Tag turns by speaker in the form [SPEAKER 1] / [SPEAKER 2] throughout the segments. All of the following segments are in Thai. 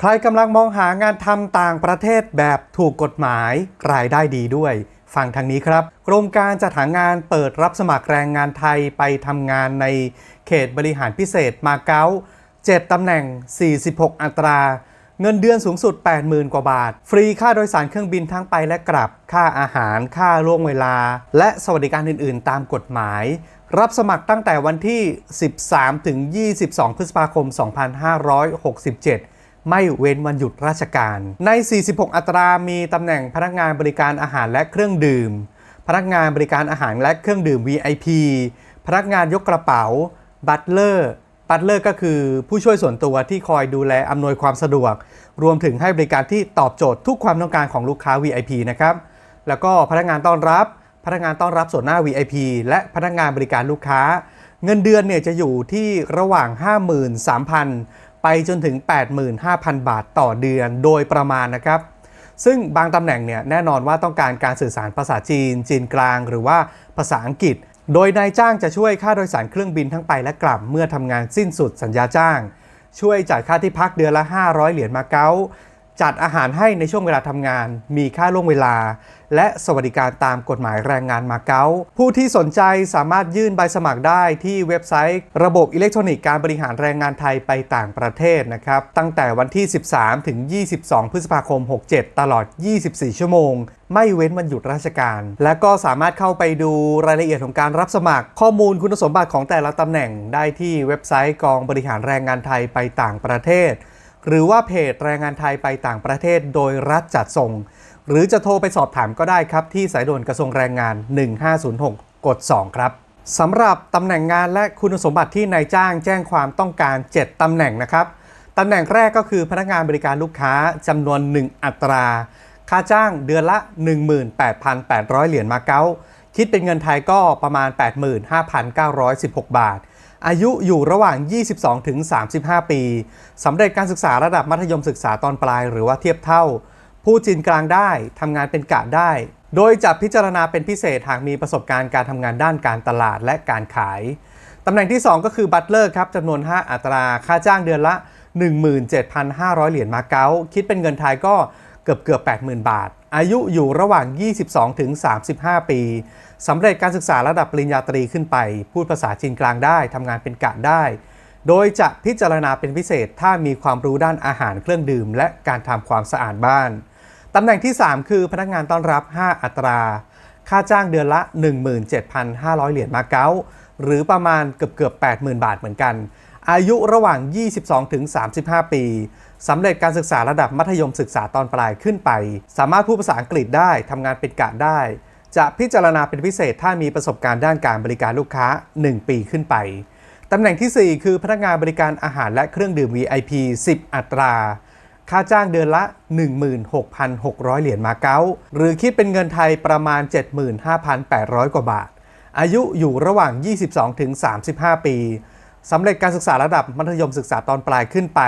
[SPEAKER 1] ใครกำลังมองหางานทำต่างประเทศแบบถูกกฎหมายรายได้ดีด้วย ฟังทางนี้ครับ กรมการจัดหางานเปิดรับสมัครแรงงานไทยไปทำงานในเขตบริหารพิเศษมาเก๊า7ตำแหน่ง 46 อัตรา เงินเดือนสูงสุด 80,000 กว่าบาท ฟรีค่าโดยสารเครื่องบินทั้งไปและกลับ ค่าอาหาร ค่าล่วงเวลา และสวัสดิการอื่น ๆ ตามกฎหมาย รับสมัครตั้งแต่วันที่ 13ถึง22 พฤษภาคม 2567 ไม่เว้นวันหยุดราชการ ใน 46 อัตรามีตำแหน่งพนักงานบริการอาหารและเครื่องดื่ม พนักงานบริการอาหารและเครื่องดื่ม VIP พนักงานยกกระเป๋า บัตเลอร์บัตเลอร์ก็คือผู้ช่วยส่วนตัวที่คอยดูแลอำนวยความสะดวก รวมถึงให้บริการที่ตอบโจทย์ทุกความต้องการของลูกค้า VIP นะครับ แล้วก็พนักงานต้อนรับ พนักงานต้อนรับส่วนหน้า VIP และพนักงานบริการลูกค้า เงินเดือนเนี่ยจะอยู่ที่ระหว่าง 53,000 ไปจนถึง 85,000 บาทต่อเดือนโดยประมาณนะครับ ซึ่งบางตำแหน่งเนี่ยแน่นอนว่าต้องการการสื่อสารภาษาจีน จีนกลาง หรือว่าภาษาอังกฤษ โดยนายจ้างจะช่วยค่าโดยสารเครื่องบินทั้งไปและกลับเมื่อทำงานสิ้นสุดสัญญาจ้าง ช่วยจ่ายค่าที่พักเดือนละ 500 เหรียญมาเก๊า จัดอาหารให้ในช่วงเวลาทำงาน มีค่าล่วงเวลา และสวัสดิการตามกฎหมายแรงงานมาเก๊าผู้ที่สนใจสามารถยื่นใบสมัครได้ที่เว็บไซต์ ระบบอิเล็กทรอนิกส์การบริหารแรงงานไทยไปต่างประเทศนะครับ ตั้งแต่วันที่ 13 ถึง 22 พฤษภาคม 67 ตลอด 24 ชั่วโมง ไม่เว้นวันหยุดราชการ และก็สามารถเข้าไปดูรายละเอียดของการรับสมัคร ข้อมูลคุณสมบัติของแต่ละตำแหน่งได้ที่เว็บไซต์กองบริหารแรงงานไทยไปต่างประเทศ หรือว่าเพจแรงงานไทยไปต่างประเทศโดยรัฐจัดส่ง หรือจะโทรไปสอบถามก็ได้ครับ ที่สายด่วนกระทรวงแรงงาน 1506 กด 2 ครับสำหรับตำแหน่งงานและคุณสมบัติที่นายจ้างแจ้งความต้องการ 7ตำแหน่งนะครับตำแหน่งแรกก็คือพนักงานบริการลูกค้าจำนวน 1 อัตรา ค่าจ้างเดือนละ 18,800 เหรียญมาเก๊าคิดเป็นเงินไทยก็ประมาณ 85,916 บาท อายุอยู่ระหว่าง 22ถึง35 ปี สำเร็จการศึกษาระดับมัธยมศึกษาตอนปลายหรือว่าเทียบเท่า ผู้จีนกลางได้ทำงานเป็นกะได้ โดยจะพิจารณาเป็นพิเศษหากมีประสบการณ์การทำงานด้านการตลาดและการขาย ตำแหน่งที่ 2 ก็คือบัตเลอร์ครับจำนวน 5 อัตราค่าจ้างเดือนละ 17,500 เหรียญมาเก๊าคิดเป็นเงินไทยก็ เกือบเกือบ80,000 บาท อายุอยู่ระหว่าง 22 ถึง 35 ปีสำเร็จการศึกษาระดับปริญญาตรีขึ้นไป พูดภาษาจีนกลางได้ทำงานเป็นกะได้ โดยจะพิจารณาเป็นพิเศษถ้ามีความรู้ด้านอาหารเครื่องดื่ม และการทำความสะอาดบ้านตำแหน่งที่ 3 คือพนักงานต้อนรับ 5 อัตรา ค่าจ้างเดือนละ 17,500 เหรียญมาเก๊าหรือประมาณเกือบเกือบ80,000 บาทเหมือนกัน อายุระหว่าง 22ถึง35 ปีสำเร็จการศึกษาระดับมัธยมศึกษาตอนปลายขึ้นไป สามารถพูดภาษาอังกฤษได้ทำงานเป็นกะได้ จะพิจารณาเป็นพิเศษถ้ามีประสบการณ์ด้านการบริการลูกค้า 1 ปีขึ้นไปตำแหน่งที่ 4 คือพนักงานบริการอาหารและเครื่องดื่ม VIP 10 อัตรา ค่าจ้างเดือนละ 16,600 เหรียญมาเก๊า หรือคิดเป็นเงินไทยประมาณ 75,800 กว่าบาท อายุอยู่ระหว่าง 22ถึง35 ปี สำเร็จการศึกษาระดับมัธยมศึกษาตอนปลายขึ้นไป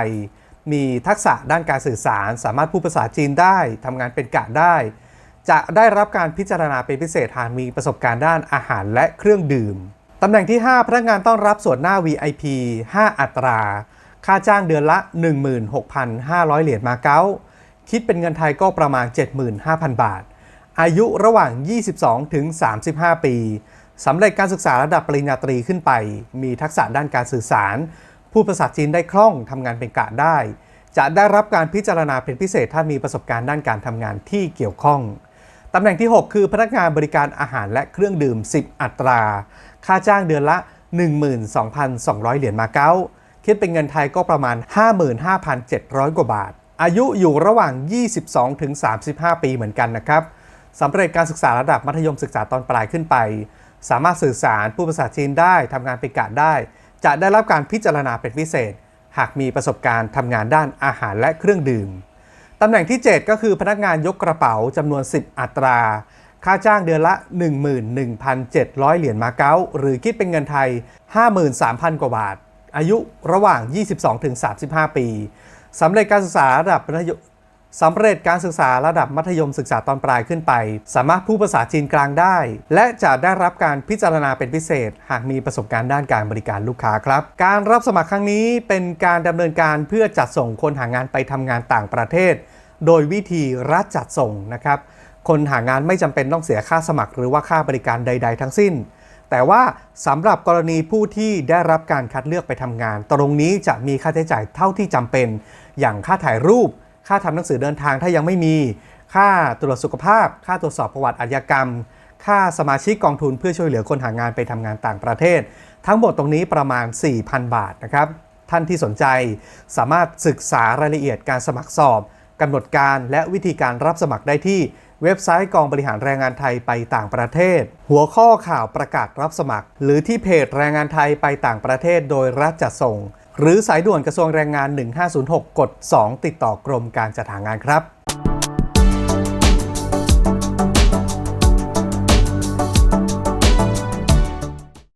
[SPEAKER 1] มีทักษะด้านการสื่อสาร สามารถพูดภาษาจีนได้ทำงานเป็นกะได้ จะได้รับการพิจารณาเป็นพิเศษหากมีประสบการณ์ด้านอาหารและเครื่องดื่มตำแหน่งที่ 5 พนักงานต้อนรับส่วนหน้า VIP 5 อัตรา ค่าจ้างเดือนละ 16,500 เหรียญมาเก๊าคิดเป็นเงินไทยก็ประมาณ 75,000 บาท อายุระหว่าง 22 ถึง 35 ปี สำเร็จการศึกษาระดับปริญญาตรีขึ้นไป มีทักษะด้านการสื่อสาร พูดภาษาจีนได้คล่องทำงานเป็นกะได้ จะได้รับการพิจารณาเป็นพิเศษถ้ามีประสบการณ์ด้านการทำงานที่เกี่ยวข้องตำแหน่งที่ 6 คือพนักงานบริการอาหารและเครื่องดื่ม 10 อัตรา ค่าจ้างเดือนละ 12,200 เหรียญมาเก๊าคิดเป็นเงินไทยก็ประมาณ 55,700 กว่าบาท อายุอยู่ระหว่าง 22ถึง35 ปีเหมือนกันนะครับสำเร็จการศึกษาระดับมัธยมศึกษาตอนปลายขึ้นไป สามารถสื่อสารพูดภาษาจีนได้ทำงานเป็นกะได้ จะได้รับการพิจารณาเป็นพิเศษ หากมีประสบการณ์ทำงานด้านอาหารและเครื่องดื่มตำแหน่งที่ 7 ก็คือพนักงานยกกระเป๋าจำนวน 10 อัตรา ค่าจ้างเดือนละ 11,700 เหรียญมาเก๊าหรือคิดเป็นเงินไทย 53,000 กว่าบาท อายุระหว่าง 22-35 ปีสำเร็จการศึกษาระดับ สำเร็จการศึกษาระดับมัธยมศึกษาตอนปลายขึ้นไป สามารถพูดภาษาจีนกลางได้ และจะได้รับการพิจารณาเป็นพิเศษ หากมีประสบการณ์ด้านการบริการลูกค้าครับ การรับสมัครครั้งนี้เป็นการดำเนินการเพื่อจัดส่งคนหางานไปทำงานต่างประเทศ โดยวิธีรัฐจัดส่งนะครับ คนหางานไม่จำเป็นต้องเสียค่าสมัคร หรือว่าค่าบริการใด ๆ ทั้งสิ้น แต่ว่าสำหรับกรณีผู้ที่ได้รับการคัดเลือกไปทำงาน ตรงนี้จะมีค่าใช้จ่ายเท่าที่จำเป็น อย่างค่าถ่ายรูป ค่าทำหนังสือเดินทางถ้ายังไม่มี ค่าตรวจสุขภาพ ค่าตรวจสอบประวัติอาชญากรรม ค่าสมาชิกกองทุนเพื่อช่วยเหลือคนหางานไปทำงานต่างประเทศ ทั้งหมดตรงนี้ประมาณ 4,000 บาทนะครับท่านที่สนใจสามารถศึกษารายละเอียดการสมัครสอบกำหนดการและวิธีการรับสมัครได้ที่เว็บไซต์กองบริหารแรงงานไทยไปต่างประเทศ หัวข้อข่าวประกาศรับสมัคร หรือที่เพจแรงงานไทยไปต่างประเทศโดยรัฐจัดส่ง หรือสายด่วนกระทรวงแรงงาน 1506 กด 2 ติดต่อกรมการจัดหางานครับ